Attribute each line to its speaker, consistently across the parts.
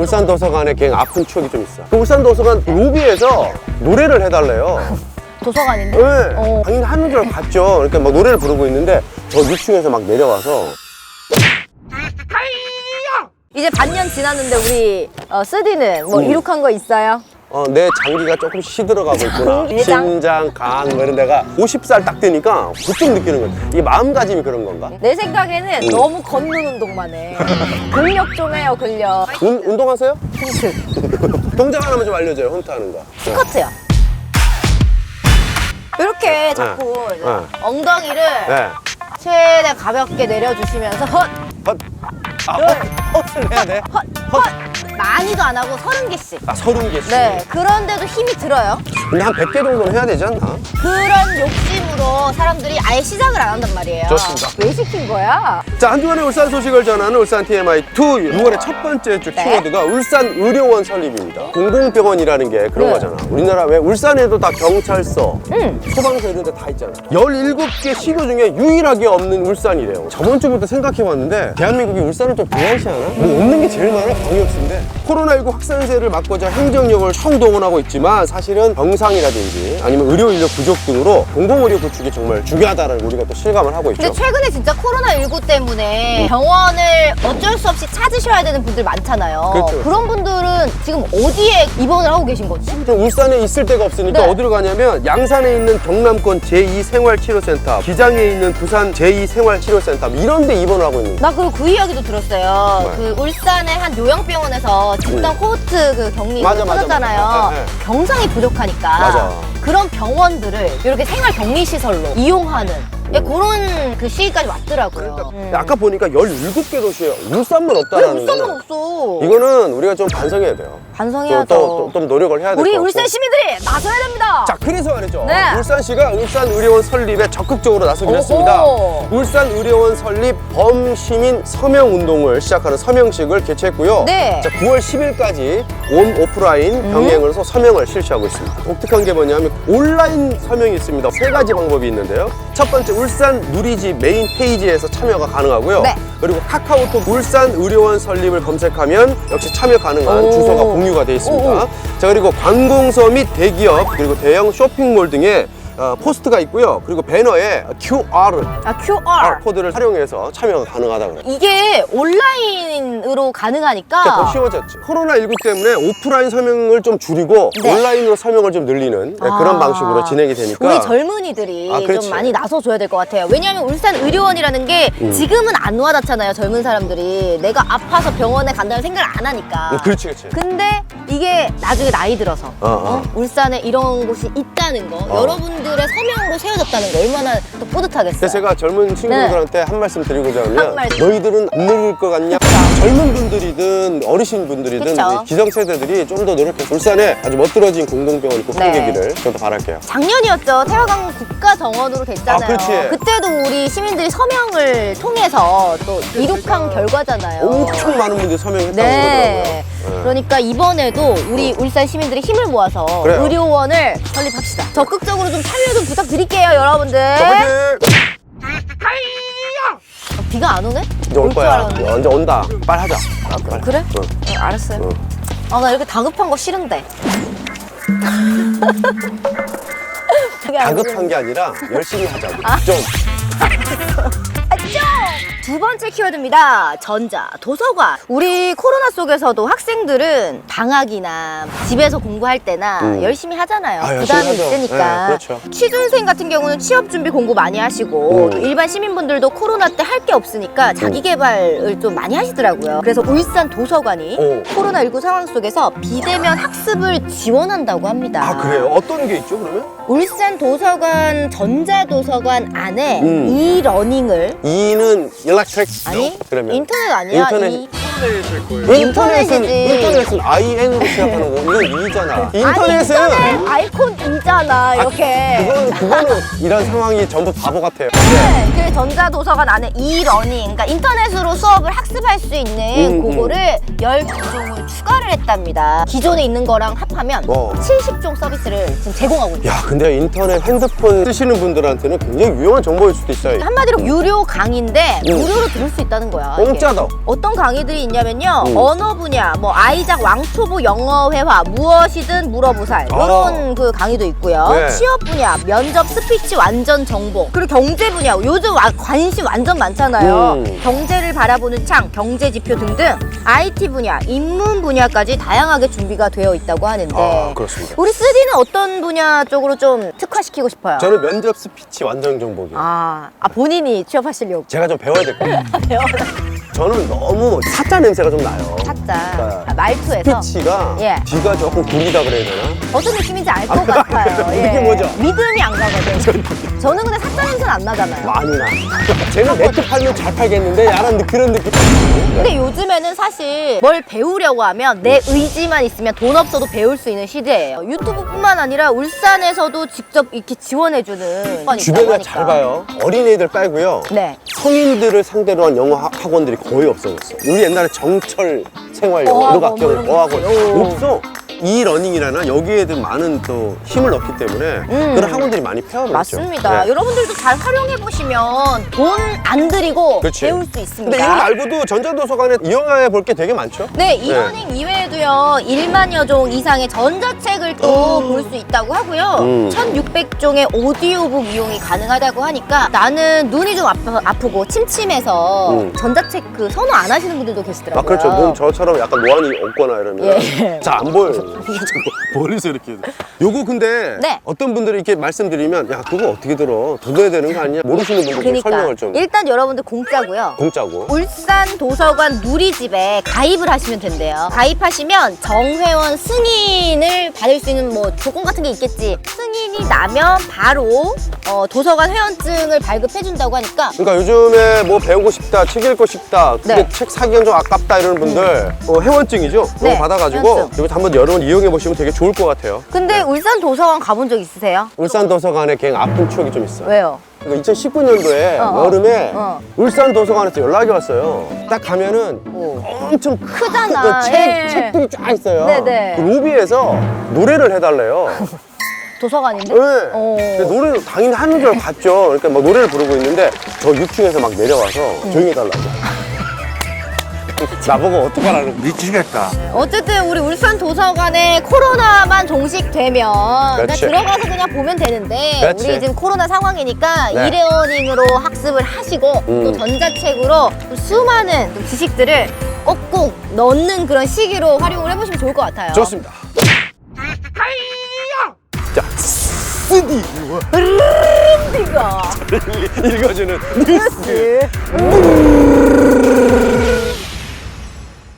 Speaker 1: 울산 도서관에 그냥 아픈 추억이 좀 있어. 그 울산 도서관 로비에서 노래를 해달래요.
Speaker 2: 도서관인데?
Speaker 1: 네.
Speaker 2: 어.
Speaker 1: 당연히 하는 줄 갔죠. 그러니까 막 노래를 부르고 있는데 저 6층에서 막 내려와서
Speaker 2: 이제 반년 지났는데 우리 어, 쓰디는 뭐
Speaker 1: 음.
Speaker 2: 이룩한 거 있어요?
Speaker 1: 어, 내 장기가 조금 시들어가고 있구나.
Speaker 2: 내장?
Speaker 1: 심장, 간, 뭐 이런 데가 50살 딱 되니까 부쩍 느끼는 거야. 이 마음가짐이 그런 건가?
Speaker 2: 내 생각에는
Speaker 1: 음.
Speaker 2: 너무 걷는 운동만 해. 근력 좀 해요, 근력.
Speaker 1: 운, 운동하세요?
Speaker 2: 힌트.
Speaker 1: 동작 하나만 좀 알려줘요, 헌트하는 거. 네.
Speaker 2: 스쿼트요. 이렇게 자꾸
Speaker 1: 네.
Speaker 2: 엉덩이를
Speaker 1: 네.
Speaker 2: 최대한 가볍게 내려주시면서 헛,
Speaker 1: 헛. 아, 헛, 헛을 해야 돼?
Speaker 2: 헛, 헛. 많이도 안 하고 서른 개씩.
Speaker 1: 아, 서른 개씩.
Speaker 2: 네, 그런데도 힘이 들어요.
Speaker 1: 근데 한 100개 정도는 해야 되지 않나?
Speaker 2: 그런 욕심으로 사람들이 아예 시작을 안 한단 말이에요.
Speaker 1: 좋습니다.
Speaker 2: 왜 시킨 거야?
Speaker 1: 자, 한 주간의 울산 소식을 전하는 울산 TMI2 6월의 첫 번째 주
Speaker 2: 네.
Speaker 1: 키워드가 울산 의료원 설립입니다. 공공병원이라는 게 그런
Speaker 2: 네.
Speaker 1: 거잖아. 우리나라 왜 울산에도 다 경찰서,
Speaker 2: 응.
Speaker 1: 소방서 이런 데 다 있잖아. 17개 시도 중에 유일하게 없는 울산이래요. 저번 주부터 생각해 봤는데 대한민국이 울산을 좀 비하시하나? 뭐 없는 게 제일 많아, 광역시인데. 코로나19 확산세를 막고자 행정력을 총동원하고 있지만 사실은 병상이라든지 아니면 의료 인력 부족 등으로 공공의료 구축이 정말 중요하다는 우리가 또 실감을 하고 있죠.
Speaker 2: 근데 최근에 진짜 코로나19 때문에 병원을 어쩔 수 없이 찾으셔야 되는 분들 많잖아요.
Speaker 1: 그렇죠.
Speaker 2: 런 분들은 지금 어디에 입원을 하고 계신 거지?
Speaker 1: 좀 울산에 있을 데가 없으니까
Speaker 2: 네.
Speaker 1: 어디로 가냐면 양산에 있는 경남권 제2생활치료센터, 기장에 있는 부산 제2생활치료센터 뭐 이런 데 입원을 하고 있는 거예요.
Speaker 2: 나 그리고 그 이야기도 들었어요.
Speaker 1: 네.
Speaker 2: 그 울산의 한 요양병원에서 집단 코호트 그 격리
Speaker 1: 맞아, 맞아,
Speaker 2: 터졌잖아요.
Speaker 1: 맞아. 네, 네.
Speaker 2: 병상이 부족하니까
Speaker 1: 맞아.
Speaker 2: 그런 병원들을 이렇게 생활 격리 시설로 이용하는 예, 그런 그 시기까지 왔더라고요.
Speaker 1: 그러니까
Speaker 2: 음.
Speaker 1: 아까 보니까 17개 도시에 울산만
Speaker 2: 왜
Speaker 1: 없다라는
Speaker 2: 울산은
Speaker 1: 거.
Speaker 2: 없어?
Speaker 1: 이거는 우리가 좀 반성해야 돼요.
Speaker 2: 반성해야죠.
Speaker 1: 또, 또, 좀 노력을 해야 될
Speaker 2: 우리
Speaker 1: 것 같고.
Speaker 2: 울산 시민들이 나서야 됩니다.
Speaker 1: 자, 그래서 말이죠.
Speaker 2: 네.
Speaker 1: 울산시가 울산의료원 설립에 적극적으로 나서기로. 했습니다. 울산의료원 설립 범시민 서명운동을 시작하는 서명식을 개최했고요.
Speaker 2: 네.
Speaker 1: 자, 9월 10일까지 온 오프라인 병행으로서 서명을 실시하고 있습니다. 독특한 게 뭐냐면 온라인 서명이 있습니다. 세 가지 방법이 있는데요. 첫 번째, 울산 누리집 메인 페이지에서 참여가 가능하고요.
Speaker 2: 네.
Speaker 1: 그리고 카카오톡 울산 의료원 설립을 검색하면 역시 참여 가능한
Speaker 2: 오.
Speaker 1: 주소가 공유가 되어 있습니다. 자 그리고 관공서 및 대기업 그리고 대형 쇼핑몰 등의 어, 포스트가 있고요. 그리고 배너에 QR
Speaker 2: 아, QR.
Speaker 1: 코드를 활용해서 참여가 가능하다고 그래요.
Speaker 2: 이게 온라인으로 가능하니까
Speaker 1: 그러니까 더 쉬워졌지. 코로나19 때문에 오프라인 서명을 좀 줄이고
Speaker 2: 네.
Speaker 1: 온라인으로 서명을 좀 늘리는 네, 그런
Speaker 2: 아.
Speaker 1: 방식으로 진행이 되니까
Speaker 2: 우리 젊은이들이
Speaker 1: 아, 그렇지.
Speaker 2: 좀 많이 나서줘야 될 것 같아요. 왜냐하면 울산 의료원이라는 게
Speaker 1: 음.
Speaker 2: 지금은 안 와닿잖아요. 젊은 사람들이 내가 아파서 병원에 간다는 생각을 안 하니까.
Speaker 1: 음, 그렇지 그렇지.
Speaker 2: 근데 이게 나중에 나이 들어서
Speaker 1: 어, 어.
Speaker 2: 어? 울산에 이런 곳이 있다는 거
Speaker 1: 어.
Speaker 2: 여러분들 의 서명으로 세워졌다는 거 얼마나 또 뿌듯하겠어요.
Speaker 1: 제가 젊은 친구들한테 한 말씀 드리고자 하면
Speaker 2: 한 말씀.
Speaker 1: 너희들은 안 늙을 것 같냐? 젊은 분들이든 어르신 분들이든
Speaker 2: 그쵸.
Speaker 1: 이 기성세대들이 좀 더 노력해서 울산에 아주 멋들어진 공공병원이 꼭
Speaker 2: 네.
Speaker 1: 생기기를 좀더 바랄게요.
Speaker 2: 작년이었죠. 태화강 국가정원으로 됐잖아요.
Speaker 1: 아, 그치.
Speaker 2: 때도 우리 시민들이 서명을 통해서 또 이룩한 결과잖아요.
Speaker 1: 엄청 많은 분들이 서명했다고
Speaker 2: 네.
Speaker 1: 그러더라고요.
Speaker 2: 그러니까 이번에도 우리 울산 시민들이 힘을 모아서
Speaker 1: 그래요.
Speaker 2: 의료원을 설립합시다. 적극적으로 좀 참여 좀 부탁드릴게요, 여러분들.
Speaker 1: 자,
Speaker 2: 어, 비가 안 오네?
Speaker 1: 이제 올
Speaker 2: 올줄
Speaker 1: 거야.
Speaker 2: 알았는데.
Speaker 1: 언제 온다. 빨리 하자. 빨리.
Speaker 2: 그래?
Speaker 1: 응.
Speaker 2: 네, 알았어요.
Speaker 1: 응.
Speaker 2: 아, 나 이렇게 다급한 거 싫은데.
Speaker 1: 다급한 게 아니라 열심히 하자고.
Speaker 2: 아.
Speaker 1: 좀.
Speaker 2: 두 번째 키워드입니다. 전자, 도서관. 우리 코로나 속에서도 학생들은 방학이나 집에서 공부할 때나
Speaker 1: 음.
Speaker 2: 열심히 하잖아요.
Speaker 1: 아, 열심히
Speaker 2: 부담이
Speaker 1: 하죠.
Speaker 2: 있으니까.
Speaker 1: 네, 그렇죠.
Speaker 2: 취준생 같은 경우는 취업 준비 공부 많이 하시고
Speaker 1: 음.
Speaker 2: 또 일반 시민분들도 코로나 때 할 게 없으니까 자기 개발을 좀 많이 하시더라고요. 그래서 울산 도서관이
Speaker 1: 오.
Speaker 2: 코로나19 상황 속에서 비대면 학습을 지원한다고 합니다.
Speaker 1: 아, 그래요? 어떤 게 있죠, 그러면?
Speaker 2: 울산 도서관 전자도서관 안에
Speaker 1: 음.
Speaker 2: 이 러닝을
Speaker 1: 이는 일렉트릭?
Speaker 2: 아니
Speaker 1: 그러면.
Speaker 2: 인터넷 아니야
Speaker 1: 인터넷.
Speaker 2: 이
Speaker 1: 인터넷은,
Speaker 2: 인터넷이지.
Speaker 1: 인터넷은 IN으로 시작하는 거. 이건 E잖아. 인터넷은.
Speaker 2: 아니, 인터넷 아이콘 이잖아 이렇게
Speaker 1: 그거는, 그거는 이런 상황이 전부 바보 같아요.
Speaker 2: 네, 그 전자도서관 안에 이 러닝 그러니까 인터넷으로 수업을 학습할 수 있는
Speaker 1: 음,
Speaker 2: 그거를 12종을 추가를 했답니다 기존에 있는 거랑 취 업하면
Speaker 1: 어.
Speaker 2: 70종 서비스를 지금 제공하고 있어요.
Speaker 1: 야, 근데 인터넷 핸드폰 쓰시는 분들한테는 굉장히 유용한 정보일 수도 있어요.
Speaker 2: 한마디로 유료 강의인데
Speaker 1: 음.
Speaker 2: 무료로 들을 수 있다는 거야. 이게.
Speaker 1: 공짜다.
Speaker 2: 어떤 강의들이 있냐면요.
Speaker 1: 음.
Speaker 2: 언어 분야, 뭐 아이작 왕초보 영어 회화, 무엇이든 물어보살
Speaker 1: 아.
Speaker 2: 이런 그 강의도 있고요.
Speaker 1: 네.
Speaker 2: 취업 분야, 면접 스피치 완전 정보. 그리고 경제 분야. 요즘 와- 관심 완전 많잖아요.
Speaker 1: 음.
Speaker 2: 경제를 바라보는 창, 경제 지표 등등. IT 분야, 인문 분야까지 다양하게 준비가 되어 있다고 하는데
Speaker 1: 아, 그렇습니다.
Speaker 2: 우리 쓰디는 어떤 분야 쪽으로 좀 특화시키고 싶어요?
Speaker 1: 저는 면접 스피치 완전 정복이요.
Speaker 2: 아, 아 본인이 취업하시려고
Speaker 1: 제가 좀 배워야 될것 같아요.
Speaker 2: 배워라.
Speaker 1: 저는 너무 사짜 냄새가 좀 나요.
Speaker 2: 찾자. 아, 말투에서
Speaker 1: 스피치가
Speaker 2: 예.
Speaker 1: 뒤가 조금 구리다 그래야 되나?
Speaker 2: 어떤 느낌인지 알 것 같아요. 예.
Speaker 1: 느낌 뭐죠?
Speaker 2: 믿음이 안 가거든. 저는 근데 사짜 냄새는 안 나잖아요.
Speaker 1: 많이 나. 쟤는 네트 팔면 잘 팔겠는데? 야란 그런 느낌.
Speaker 2: 근데 요즘에는 사실 뭘 배우려고 하면 내 의지만 있으면 돈 없어도 배울 수 있는 시대예요. 유튜브뿐만 아니라 울산에서도 직접 이렇게 지원해주는 건 있다고
Speaker 1: 주변에
Speaker 2: 하니까.
Speaker 1: 잘 봐요. 어린애들 빼고요.
Speaker 2: 네.
Speaker 1: 성인들을 상대로 한 영어 학- 학원들이 거의 없어졌어. 우리 옛날에 정철 생활 영어
Speaker 2: 어학원
Speaker 1: 이런 거 학교를
Speaker 2: 뭐 이런 거
Speaker 1: 어학원
Speaker 2: 있어요.
Speaker 1: 없어. 이 러닝이라나 여기에도 많은 또 힘을 넣기 때문에
Speaker 2: 음.
Speaker 1: 그런 학원들이 많이 폐업을
Speaker 2: 맞습니다.
Speaker 1: 했죠. 네.
Speaker 2: 여러분들도 잘 활용해 보시면 돈 안 들이고
Speaker 1: 그렇지.
Speaker 2: 배울 수 있습니다.
Speaker 1: 근데 이거 말고도 전자도서관에 이용해 볼 게 되게 많죠.
Speaker 2: 네, 이러닝 이외에도요, 1만 여 종 이상의 전자책을 또 볼 수 있다고 하고요.
Speaker 1: 음.
Speaker 2: 1600종의 오디오북 이용이 가능하다고 하니까 나는 눈이 좀 아프, 아프고 침침해서
Speaker 1: 음.
Speaker 2: 전자책 그 선호 안 하시는 분들도 계시더라고요.
Speaker 1: 아 그렇죠. 눈 저처럼 약간 노안이 없거나 이러면
Speaker 2: 예.
Speaker 1: 잘 안 보여요. 어, 이게 저거. 머리에서 이렇게. 요거 근데
Speaker 2: 네.
Speaker 1: 어떤 분들이 이렇게 말씀드리면 야 그거 어떻게 들어? 돈 내야 되는 거 아니야? 모르시는 분들 좀 설명을 좀
Speaker 2: 일단 여러분들 공짜고요.
Speaker 1: 공짜고.
Speaker 2: 울산 도서관 누리집에 가입을 하시면 된대요. 가입하시면 정회원 승인을 받을 수 있는 뭐 조건 같은 게 있겠지. 승인이 나면 바로 어, 도서관 회원증을 발급해준다고 하니까
Speaker 1: 그러니까 요즘에 뭐 배우고 싶다, 책 읽고 싶다, 근데
Speaker 2: 네. 음.
Speaker 1: 책 사기엔 좀 아깝다 이러는 분들 어, 회원증이죠? 그거
Speaker 2: 네,
Speaker 1: 받아가지고
Speaker 2: 회원증.
Speaker 1: 한번 여러분 이용해 보시면 되게 좋을 것 같아요.
Speaker 2: 근데 울산 도서관 가본 적 있으세요?
Speaker 1: 울산 도서관에 그냥 아픈 추억이 좀 있어요.
Speaker 2: 왜요?
Speaker 1: 2019년도에
Speaker 2: 어, 어.
Speaker 1: 여름에
Speaker 2: 어.
Speaker 1: 울산 도서관에서 연락이 왔어요. 딱 가면은
Speaker 2: 오.
Speaker 1: 엄청
Speaker 2: 크잖아.
Speaker 1: 그 책,
Speaker 2: 예.
Speaker 1: 책들이 쫙 있어요.
Speaker 2: 네네.
Speaker 1: 그 로비에서 노래를 해달래요.
Speaker 2: 도서관인데?
Speaker 1: 네.
Speaker 2: 어.
Speaker 1: 근데 노래를 당연히 하는 줄 알고 갔죠. 그러니까 막 노래를 부르고 있는데 저 6층에서 막 내려와서
Speaker 2: 음.
Speaker 1: 조용히 해달라고. 나보고 어떡하라는 미치겠다.
Speaker 2: 어쨌든 우리 울산 도서관에 코로나만 종식되면 그냥
Speaker 1: 그렇지.
Speaker 2: 들어가서 그냥 보면 되는데
Speaker 1: 그렇지.
Speaker 2: 우리 지금 코로나 상황이니까
Speaker 1: 네.
Speaker 2: 이레어닝으로 학습을 하시고
Speaker 1: 음.
Speaker 2: 또 전자책으로 또 수많은 또 지식들을 꼭꼭 넣는 그런 시기로 활용을 해보시면 좋을 것 같아요.
Speaker 1: 좋습니다. 자, 쓰디
Speaker 2: 이거.
Speaker 1: 읽어주는 뉴스.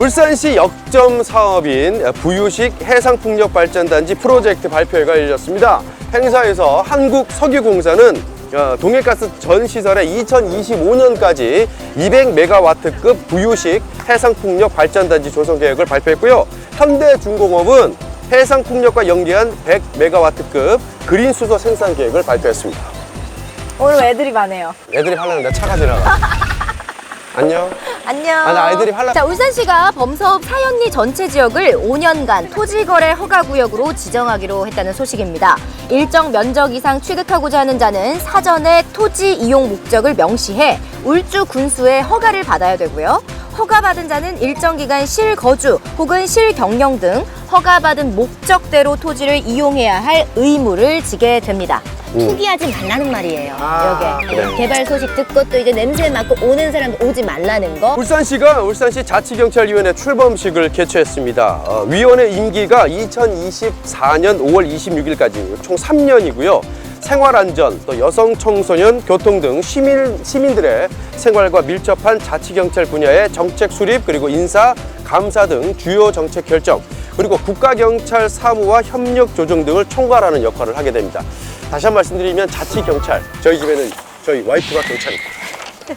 Speaker 1: 울산시 역점 사업인 부유식 해상풍력발전단지 프로젝트 발표회가 열렸습니다. 행사에서 한국석유공사는 어, 동해가스 전 시설에 2025년까지 200메가와트급 부유식 해상풍력 발전단지 조성 계획을 발표했고요. 현대중공업은 해상풍력과 연계한 100메가와트급 그린 수소 생산 계획을 발표했습니다.
Speaker 2: 오늘 애들이 많네요.
Speaker 1: 애들이 하려는데 차가 지나가. 안녕.
Speaker 2: 안녕.
Speaker 1: 아, 나 아이들이 활락-
Speaker 2: 자, 울산시가 범사업 사연리 전체 지역을 5년간 토지거래 허가구역으로 지정하기로 했다는 소식입니다. 일정 면적 이상 취득하고자 하는 자는 사전에 토지 이용 목적을 명시해 울주 군수의 허가를 받아야 되고요. 허가받은 자는 일정 기간 실거주 혹은 실경영 등 허가받은 목적대로 토지를 이용해야 할 의무를 지게 됩니다.
Speaker 1: 음.
Speaker 2: 투기하지 말라는 말이에요.
Speaker 1: 아,
Speaker 2: 여기
Speaker 1: 그래.
Speaker 2: 개발 소식 듣고 또 이제 냄새 맡고 오는 사람 오지 말라는 거.
Speaker 1: 울산시가 울산시 자치경찰위원회 출범식을 개최했습니다. 어, 위원회 임기가 2024년 5월 26일까지 총 3년이고요. 생활안전, 또 여성, 청소년, 교통 등 시민, 시민들의 생활과 밀접한 자치경찰 분야의 정책 수립 그리고 인사, 감사 등 주요 정책 결정 그리고 국가경찰 사무와 협력 조정 등을 총괄하는 역할을 하게 됩니다. 다시 한 번 말씀드리면 자치경찰, 저희 집에는 저희 와이프가 경찰입니다.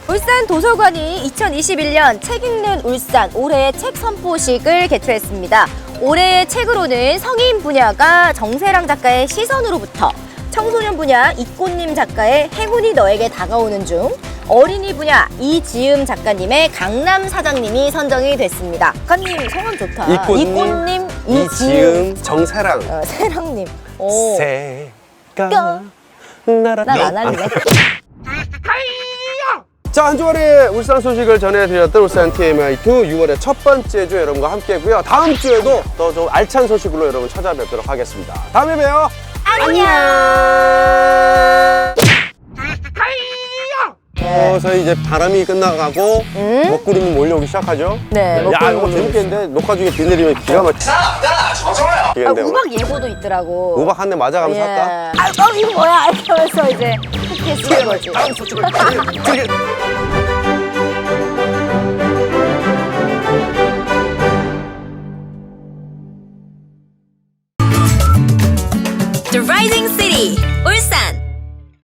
Speaker 2: 울산 도서관이 2021년 책 읽는 울산 올해의 책 선포식을 개최했습니다. 올해의 책으로는 성인 분야가 정세랑 작가의 시선으로부터 청소년 분야 이꽃님 작가의 행운이 너에게 다가오는 중 어린이 분야 이지음 작가님의 강남 사장님이 선정이 됐습니다. 작가님 성함 좋다. 이꽃님, 이지음,
Speaker 1: 이지음, 정사랑.
Speaker 2: 어, 세랑님. 오,
Speaker 1: 새가 날아.
Speaker 2: 난안 할래.
Speaker 1: 자, 한 주간의 울산 소식을 전해드렸던 울산 TMI2 6월의 첫 번째 주 여러분과 함께 했고요. 다음 주에도 더 좀 알찬 소식으로 여러분 찾아뵙도록 하겠습니다. 다음에 봬요.
Speaker 2: 안녕.
Speaker 1: 어, 저희 이제 바람이 끝나가고
Speaker 2: 음?
Speaker 1: 먹구름이 몰려오기 시작하죠.
Speaker 2: 네,
Speaker 1: 야,
Speaker 2: 먹구름이
Speaker 1: 이거 재밌겠는데 녹화 중에 비 내리면 기가 막히게.
Speaker 2: 아. 우박 예보도 있더라고.
Speaker 1: 우박 한 대 맞아가면서
Speaker 2: 예.
Speaker 1: 할까?
Speaker 2: 아, 어, 이거 뭐야? 이렇게 하면서 이제 흑기 쓰는 거지.
Speaker 1: The Rising City, Ulsan.